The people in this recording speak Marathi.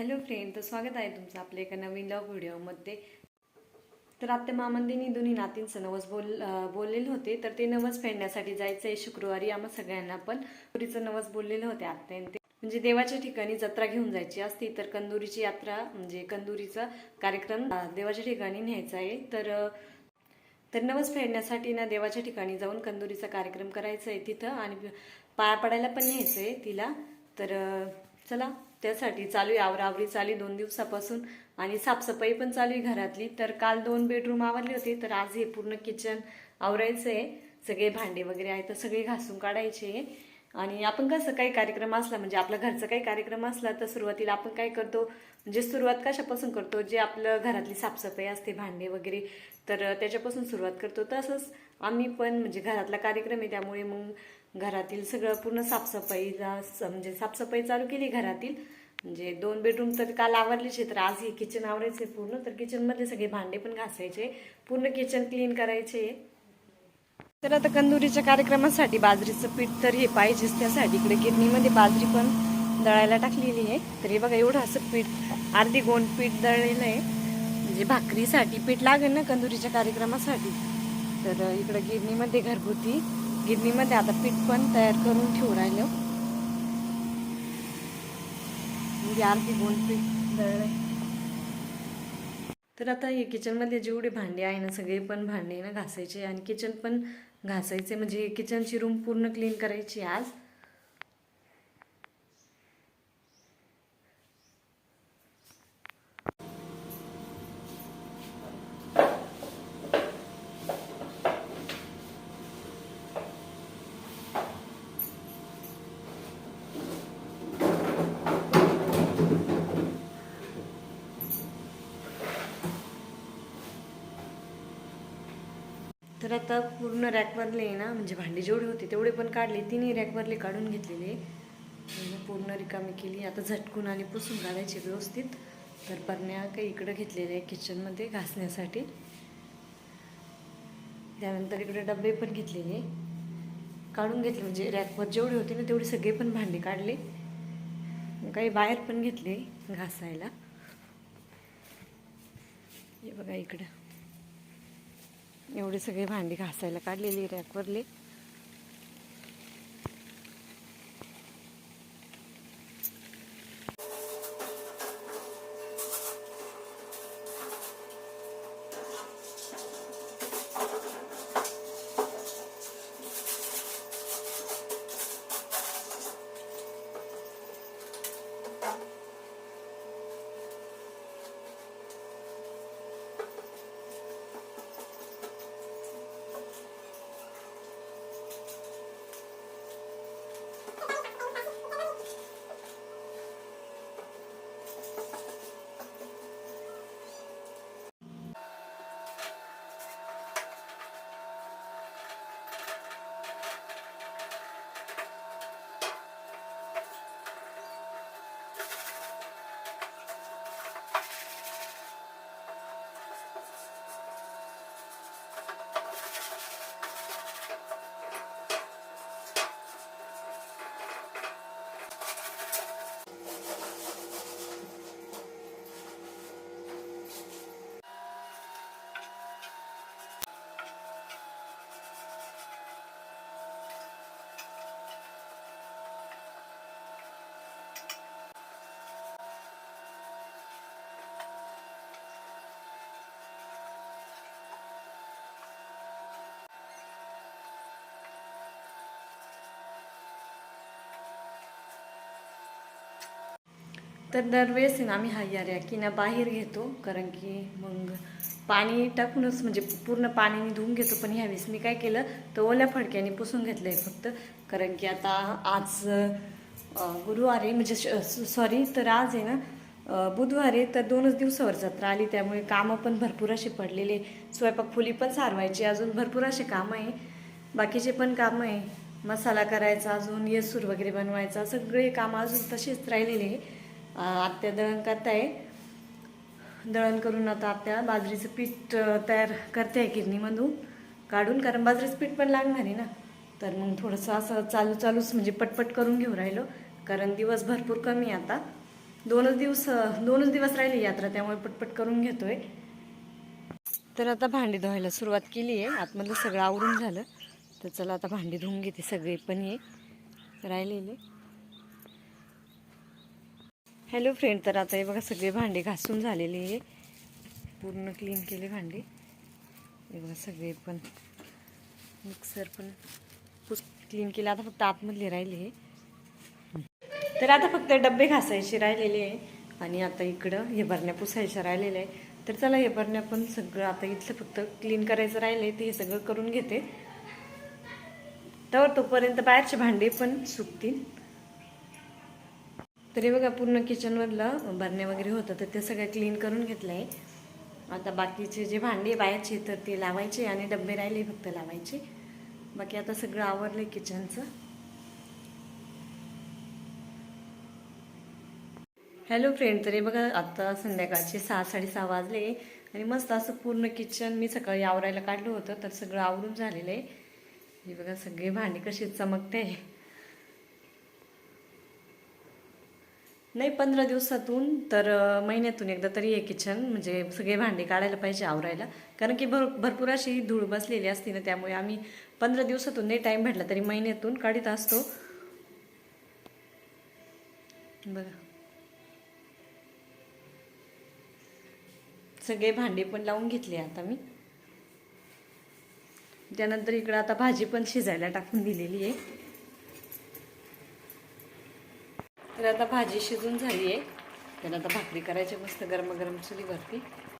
हॅलो फ्रेंड तर स्वागत आहे तुमचं आपल्या एका नवीन लव व्हिडिओमध्ये तर आत्ता मामंदिनी दोन्ही नातींचं नवस बोल बोललेले होते. तर ते नवस फेडण्यासाठी जायचं आहे शुक्रवारी आम्हा सगळ्यांना पण. पुरीचं नवस बोललेले होते आत्याने ते म्हणजे देवाच्या ठिकाणी जत्रा घेऊन जायची असती तर कंदुरीची यात्रा म्हणजे कंदुरीचा कार्यक्रम देवाच्या ठिकाणी न्यायचा आहे. तर तर नवस फेडण्यासाठी ना देवाच्या ठिकाणी जाऊन कंदुरीचा कार्यक्रम करायचा आहे तिथं. आणि पाया पडायला पण न्यायचं आहे तिला. तर चला त्यासाठी चालू आहे आवरावरी चालू आहे दोन दिवसापासून. आणि साफसफाई पण चालू आहे घरातली. तर काल दोन बेडरूम आवरले होते तर आज हे पूर्ण किचन आवरायचं आहे सगळे भांडे वगैरे आहेत तर सगळे घासून काढायचे. आणि आपण कसं काही कार्यक्रम असला म्हणजे आपल्या घरचा काही कार्यक्रम असला तर सुरुवातीला आपण काय करतो म्हणजे सुरुवात कशापासून करतो? जे आपलं घरातली साफसफाई असते भांडे वगैरे तर त्याच्यापासून सुरुवात करतो. तसंच आम्ही पण म्हणजे घरातला कार्यक्रम आहे त्यामुळे मग घरातील सगळं पूर्ण साफसफाईला स- म्हणजे साफसफाई चालू केली घरातील. म्हणजे दोन बेडरूम तर काल आवरलेच आहे तर आज हे किचन आवरायचे पूर्ण. तर किचनमध्ये सगळे भांडे पण घासायचे पूर्ण किचन क्लीन करायचे. तर आता कंदुरीच्या कार्यक्रमासाठी बाजरीचं पीठ तर हे पाहिजेच त्यासाठी. इकडे गिरणीमध्ये बाजरी पण दळायला टाकलेली आहे. तर हे बघा एवढं असं पीठ अर्धी गोंड पीठ दळलेलं आहे. म्हणजे भाकरीसाठी पीठ लागेल ना कंदुरीच्या कार्यक्रमासाठी. तर इकडं गिरणीमध्ये घरगुती. गिरणीमध्ये आता पीठ पण तयार करून ठेवू राहिलं. म्हणजे अर्धी गोंड पीठ दळलं तर आता हे किचनमध्ये जेवढे भांडे आहे ना सगळे पण भांडे ना घासायचे. आणि किचन पण घासायचे. म्हणजे किचनची रूम पूर्ण क्लीन करायची आज. तर आता पूर्ण रॅकवरले आहे ना म्हणजे भांडी जेवढी होती तेवढे पण काढले. तिन्ही रॅकवरले काढून घेतलेले पूर्ण रिकामी केली. आता झटकून आणि पुसून घालायची व्यवस्थित. तर बरण्या काही इकडं घेतलेल्या आहे किचनमध्ये घासण्यासाठी. त्यानंतर इकडे डबे पण घेतलेले काढून घेतले म्हणजे रॅकवर जेवढे होते ना तेवढे सगळे पण भांडे काढले. काही बाहेर पण घेतले घासायला. हे बघा इकडं. एवढी सगळी भांडी घासायला काढलेली रॅकवरली. तर दरवेळेस आहे ना आम्ही हा या ना बाहेर घेतो कारण की मग पाणी टाकूनच म्हणजे पूर्ण पाणीने धुवून घेतो. पण ह्यावेळेस मी काय केलं तर ओल्या फडक्याने पुसून घेतलं आहे फक्त. कारण की आता आज गुरुवार आहे म्हणजे सॉरी तर आज आहे ना बुधवार आहे तर दोनच दिवसावर जत्रा आली. त्यामुळे कामं पण भरपूर असे पडलेले स्वयंपाक फुली पण सारवायची अजून भरपूर असे कामं आहे. बाकीचे पण कामं आहे. मसाला करायचा अजून येसूर वगैरे बनवायचा सगळे कामं अजून तसेच राहिलेले आहे. आत्या दळण करताय. दळण करून आता आत्या बाजरीचं पीठ तयार करते आहे किरणीमधून. काढून कारण बाजरीचं पीठ पण लागणार आहे ना. तर मग थोडंसं असं चालू चालूच म्हणजे पटपट करून घेऊ राहिलो. कारण दिवस भरपूर कमी आहे आता. दोनच दिवस दोनच दिवस राहिली यात्रा त्यामुळे पटपट करून घेतोय. तर आता भांडी धुवायला सुरुवात केली आहे. आतमधलं सगळं आवरून झालं. तर चला आता भांडी धुवून घेते सगळे पण ये राहिलेले. हॅलो फ्रेंड तर आता हे बघा सगळे भांडे घासून झालेले आहे पूर्ण क्लीन केले भांडे. हे बघा सगळे पण मिक्सर पण क्लीन केलं. आता फक्त आतमधले राहिले आहे तर आता फक्त डबे घासायचे राहिलेले आहे आणि आता इकडं हे भरण्या पुसायच्या राहिलेल्या आहे तर चला हे भरण्या पण सगळं आता इथलं फक्त क्लीन करायचं राहिलं आहे ते हे सगळं करून घेते. तर तोपर्यंत बाहेरचे भांडे पण सुकतील. तरी बघा पूर्ण किचनवरलं बरणे वगैरे होतं तर ते सगळं क्लीन करून घेतलं आहे आता बाकीचे जे भांडे बायाचे तर ते लावायचे आणि डबे राहिले फक्त लावायचे. बाकी आता सगळं आवरलं किचनचं. हॅलो फ्रेंड तरी बघा आता संध्याकाळचे सहा साडेसहा वाजले आणि मस्त असं पूर्ण किचन मी सकाळी आवरायला काढलं होतं तर सगळं आवरून झालेलं आहे. हे बघा सगळे भांडी कशी चमकते नाही पंधरा दिवसातून तर महिन्यातून एकदा तरी हे किचन म्हणजे सगळे भांडे काढायला पाहिजे आवरायला. कारण की भर भरपूर अशी धूळ बसलेली असते ना त्यामुळे आम्ही पंधरा दिवसातून नाही टाईम भेटला तरी महिन्यातून काढीत असतो. बघा. सगळे भांडे पण लावून घेतले आता मी. त्यानंतर इकडं आता भाजी पण शिजायला टाकून दिलेली आहे. तर आता भाजी शिजून झाली आहे. तर आता भाकरी करायची मस्त गरम गरम चुलीवरती.